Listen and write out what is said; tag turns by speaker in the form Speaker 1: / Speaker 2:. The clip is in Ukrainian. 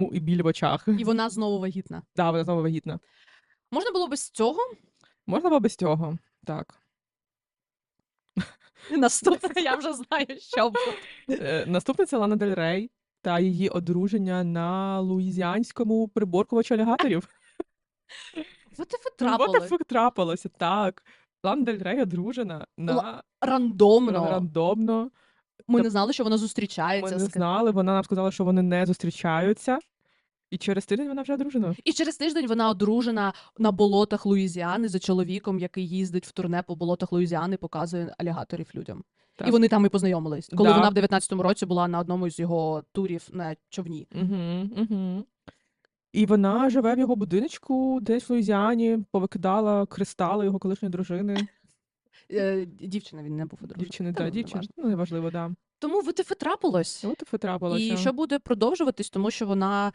Speaker 1: Ну, і біль в очах.
Speaker 2: І вона знову вагітна.
Speaker 1: Да, вона знову вагітна.
Speaker 2: Можна було без цього?
Speaker 1: Можна було без цього? Так.
Speaker 2: Наступне, я вже знаю, що буде.
Speaker 1: Е, Наступна це Лана Дель Рей та її одруження на луїзіанському приборкувачу алігаторів.
Speaker 2: Вот і ви
Speaker 1: What
Speaker 2: трапили.
Speaker 1: the трапилося, так. Лана Дель Рей одружена на
Speaker 2: Рандомно.
Speaker 1: рандомно.
Speaker 2: Ми не знали, що вона
Speaker 1: Ми
Speaker 2: зустрічається.
Speaker 1: не
Speaker 2: з ким.
Speaker 1: знали, вона нам сказала, що вони не зустрічаються. І через тиждень вона вже одружена.
Speaker 2: І через тиждень вона одружена на болотах Луїзіани за чоловіком, який їздить в турне по болотах Луїзіани, показує алігаторів людям.
Speaker 1: Так.
Speaker 2: І вони там і познайомились, коли
Speaker 1: Да.
Speaker 2: вона в 19-му році була на одному з його турів на човні.
Speaker 1: Угу, угу. І вона живе в його будиночку десь в Луїзіані, повикидала кристали його колишньої дружини.
Speaker 2: Е, дівчина він не був одружений.
Speaker 1: Дівчини,
Speaker 2: Та
Speaker 1: да,
Speaker 2: ну,
Speaker 1: дівчина. Ну, неважливо, да.
Speaker 2: Тому ВТФ трапилось.
Speaker 1: Трапилося.
Speaker 2: І що буде продовжуватись, тому що вона